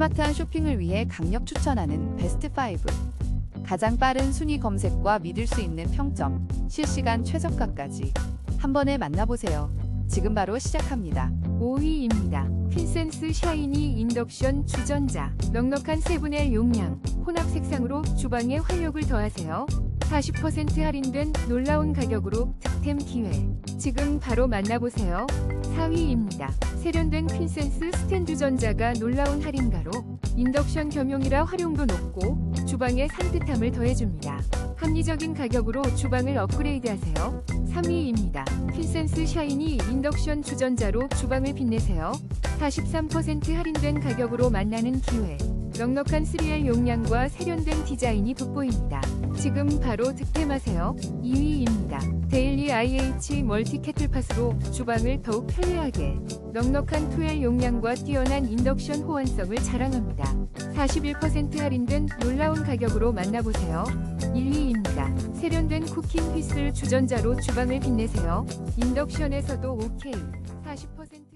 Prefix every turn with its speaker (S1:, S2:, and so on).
S1: 스마트한 쇼핑을 위해 강력 추천하는 베스트 5. 가장 빠른 순위 검색과 믿을 수 있는 평점, 실시간 최저가까지 한 번에 만나보세요. 지금 바로 시작합니다.
S2: 5위입니다. 핀센스 샤이니 인덕션 주전자. 넉넉한 4분의 용량, 혼합 색상으로 주방에 활력을 더하세요. 40% 할인된 놀라운 가격으로 득템 기회. 지금 바로 만나보세요. 4위입니다. 세련된 핀센스 스탠드 전자가 놀라운 할인가로 인덕션 겸용이라 활용도 높고 주방에 산뜻함을 더해줍니다. 합리적인 가격으로 주방을 업그레이드하세요. 3위입니다. 핀센스 샤이니 인덕션 주전자로 주방을 빛내세요. 43% 할인된 가격으로 만나는 기회. 넉넉한 3L 용량과 세련된 디자인이 돋보입니다. 지금 바로 득템하세요. 2위입니다. IH 멀티 캐틀팟으로 주방을 더욱 편리하게 넉넉한 2L 용량과 뛰어난 인덕션 호환성을 자랑합니다. 41% 할인된 놀라운 가격으로 만나보세요. 1위입니다. 세련된 쿠킹 휘슬 주전자로 주방을 빛내세요. 인덕션에서도 OK. 40%